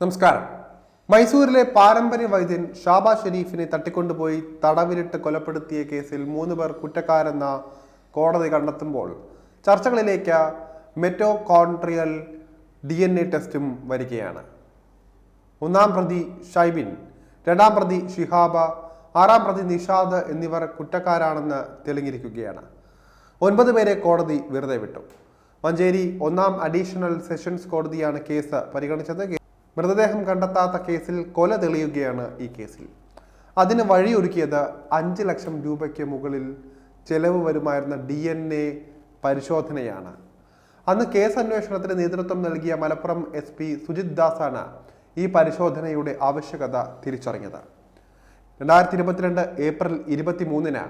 നമസ്കാരം. മൈസൂരിലെ പാരമ്പര്യ വൈദ്യൻ ഷാബാ ഷെരീഫിനെ തട്ടിക്കൊണ്ടുപോയി തടവിലിട്ട് കൊലപ്പെടുത്തിയ കേസിൽ മൂന്ന് പേർ കുറ്റക്കാരെന്ന കോടതി കണ്ടെത്തുമ്പോൾ ചർച്ചകളിലേക്ക് മെറ്റോകോൺട്രിയൽ ഡി എൻ എ ടെസ്റ്റും വരികയാണ്. ഒന്നാം പ്രതി ഷൈബിൻ രണ്ടാം പ്രതി ഷിഹാബ ആറാം പ്രതി നിഷാദ് എന്നിവർ കുറ്റക്കാരാണെന്ന് തെളിഞ്ഞിരിക്കുകയാണ്. ഒൻപത് പേരെ കോടതി വെറുതെ വിട്ടു. മഞ്ചേരി ഒന്നാം അഡീഷണൽ സെഷൻസ് കോടതിയാണ് കേസ് പരിഗണിച്ചത്. മൃതദേഹം കണ്ടെത്താത്ത കേസിൽ കൊല തെളിയുകയാണ് ഈ കേസിൽ. അതിന് വഴിയൊരുക്കിയത് അഞ്ച് ലക്ഷം രൂപയ്ക്ക് മുകളിൽ ചെലവ് വരുമായിരുന്ന ഡി എൻ എ പരിശോധനയാണ്. അന്ന് കേസ് അന്വേഷണത്തിന് നേതൃത്വം നൽകിയ മലപ്പുറം എസ് പി സുജിത് ദാസാണ് ഈ പരിശോധനയുടെ ആവശ്യകത തിരിച്ചറിഞ്ഞത്. രണ്ടായിരത്തി ഇരുപത്തിരണ്ട് ഏപ്രിൽ ഇരുപത്തി മൂന്നിന്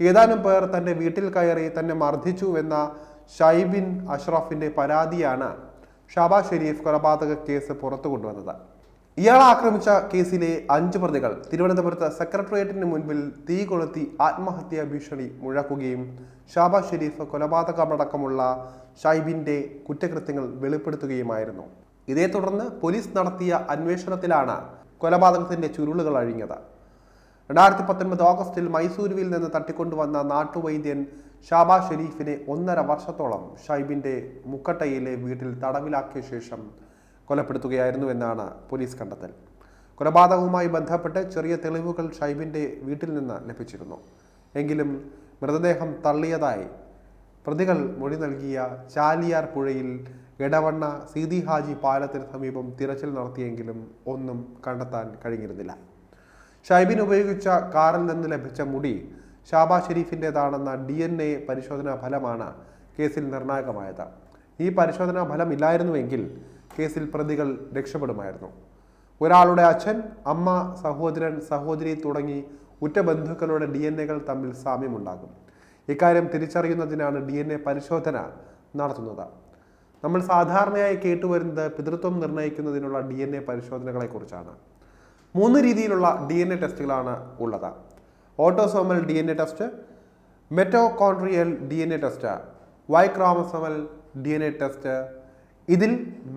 ഏതാനും പേർ തന്റെ വീട്ടിൽ കയറി തന്നെ മർദ്ദിച്ചുവെന്ന ഷൈബിൻ അഷ്റഫിന്റെ പരാതിയാണ് ഷാബാ ഷെരീഫ് കൊലപാതക കേസ് പുറത്തു കൊണ്ടുവന്നത്. ഇയാൾ ആക്രമിച്ച കേസിലെ അഞ്ച് പ്രതികൾ തിരുവനന്തപുരത്ത് സെക്രട്ടേറിയറ്റിന് മുൻപിൽ തീ കൊളുത്തി ആത്മഹത്യാ ഭീഷണി മുഴക്കുകയും ഷാബാസ് ഷെരീഫ് കൊലപാതകമടക്കമുള്ള ഷൈബിന്റെ കുറ്റകൃത്യങ്ങൾ വെളിപ്പെടുത്തുകയുമായിരുന്നു. ഇതേ തുടർന്ന് പോലീസ് നടത്തിയ അന്വേഷണത്തിലാണ് കൊലപാതകത്തിന്റെ ചുരുളുകൾ അഴിഞ്ഞത്. രണ്ടായിരത്തി പത്തൊൻപത് ഓഗസ്റ്റിൽ മൈസൂരുവിൽ നിന്ന് തട്ടിക്കൊണ്ടുവന്ന നാട്ടുവൈദ്യൻ ഷാബാ ഷെരീഫിനെ ഒന്നര വർഷത്തോളം ഷൈബിന്റെ മുക്കട്ടയിലെ വീട്ടിൽ തടവിലാക്കിയ ശേഷം കൊലപ്പെടുത്തുകയായിരുന്നു എന്നാണ് പോലീസ് കണ്ടെത്തൽ. കൊലപാതകവുമായി ബന്ധപ്പെട്ട് ചെറിയ തെളിവുകൾ ഷൈബിന്റെ വീട്ടിൽ നിന്ന് ലഭിച്ചിരുന്നു. എങ്കിലും മൃതദേഹം തള്ളിയതായി പ്രതികൾ മൊഴി നൽകിയ ചാലിയാർ പുഴയിൽ എടവണ്ണ സീതി ഹാജി പാലത്തിന് സമീപം തിരച്ചിൽ നടത്തിയെങ്കിലും ഒന്നും കണ്ടെത്താൻ കഴിഞ്ഞിരുന്നില്ല. ഷൈബിൻ ഉപയോഗിച്ച കാറിൽ നിന്ന് ലഭിച്ച മുടി ഷാബാ ഷെരീഫിന്റെതാണെന്ന ഡി എൻ എ പരിശോധനാ ഫലമാണ് കേസിൽ നിർണായകമായത്. ഈ പരിശോധനാ ഫലം ഇല്ലായിരുന്നുവെങ്കിൽ കേസിൽ പ്രതികൾ രക്ഷപ്പെടുമായിരുന്നു. ഒരാളുടെ അച്ഛൻ അമ്മ സഹോദരൻ സഹോദരി തുടങ്ങി ഉറ്റ ബന്ധുക്കളുടെ ഡി എൻ എകൾ തമ്മിൽ സാമ്യമുണ്ടാകും. ഇക്കാര്യം തിരിച്ചറിയുന്നതിനാണ് ഡി എൻ എ പരിശോധന നടത്തുന്നത്. നമ്മൾ സാധാരണയായി കേട്ടുവരുന്നത് പിതൃത്വം നിർണയിക്കുന്നതിനുള്ള ഡി എൻ എ പരിശോധനകളെക്കുറിച്ചാണ്. മൂന്ന് രീതിയിലുള്ള ഡി എൻ എ ടെസ്റ്റുകളാണ് ഉള്ളത്. Autosomal D N A test mitochondrial D N A test Y chromosomal D N A test ഇതിൽ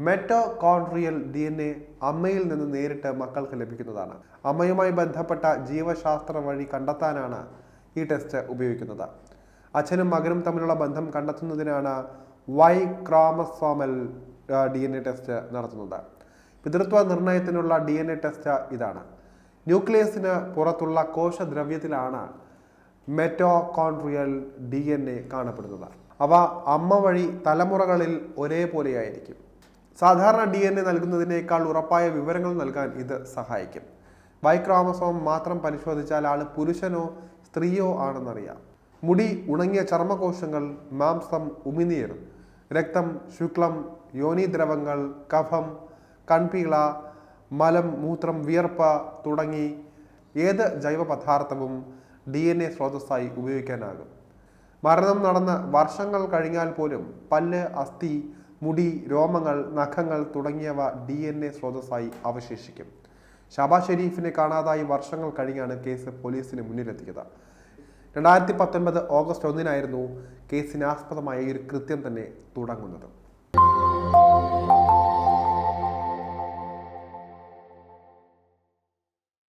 മെറ്റോകോൺട്രിയൽ ഡി എൻ എ അമ്മയിൽ നിന്ന് നേരിട്ട് മക്കൾക്ക് ലഭിക്കുന്നതാണ്. അമ്മയുമായി ബന്ധപ്പെട്ട ജീവശാസ്ത്രം വഴി കണ്ടെത്താനാണ് ഈ ടെസ്റ്റ് ഉപയോഗിക്കുന്നത്. അച്ഛനും മകനും തമ്മിലുള്ള ബന്ധം കണ്ടെത്തുന്നതിനാണ് Y chromosomal D N A test നടത്തുന്നത്. പിതൃത്വ നിർണയത്തിനുള്ള ഡി എൻ എ ടെസ്റ്റ് ഇതാണ്. ന്യൂക്ലിയസിന് പുറത്തുള്ള കോശദ്രവ്യത്തിലാണ് മെറ്റോകോൺട്രിയൽ ഡി എൻ എ കാണപ്പെടുന്നത്. അവ അമ്മ വഴി തലമുറകളിൽ ഒരേപോലെയായിരിക്കും. സാധാരണ ഡി എൻ എ നൽകുന്നതിനേക്കാൾ ഉറപ്പായ വിവരങ്ങൾ നൽകാൻ ഇത് സഹായിക്കും. വൈക്രോമസോം മാത്രം പരിശോധിച്ചാൽ ആൾ പുരുഷനോ സ്ത്രീയോ ആണെന്നറിയാം. മുടി ഉണങ്ങിയ ചർമ്മകോശങ്ങൾ മാംസം ഉമിനീർ രക്തം ശുക്ലം യോനിദ്രവങ്ങൾ കഫം കൺപീള മലം മൂത്രം വിയർപ്പ് തുടങ്ങി ഏത് ജൈവ പദാർത്ഥവും ഡി എൻ എ സ്രോതസ്സായി ഉപയോഗിക്കാനാകും. മരണം നടന്ന വർഷങ്ങൾ കഴിഞ്ഞാൽ പോലും പല്ല് അസ്ഥി മുടി രോമങ്ങൾ നഖങ്ങൾ തുടങ്ങിയവ ഡി എൻ എ സ്രോതസ്സായി അവശേഷിക്കും. ഷാബാ ഷെരീഫിനെ കാണാതായി വർഷങ്ങൾ കഴിഞ്ഞാണ് കേസ് പോലീസിന് മുന്നിലെത്തിയത്. രണ്ടായിരത്തി പത്തൊൻപത് ഓഗസ്റ്റ് ഒന്നിനായിരുന്നു കേസിനാസ്പദമായ ഒരു കൃത്യം തന്നെ തുടങ്ങുന്നത്.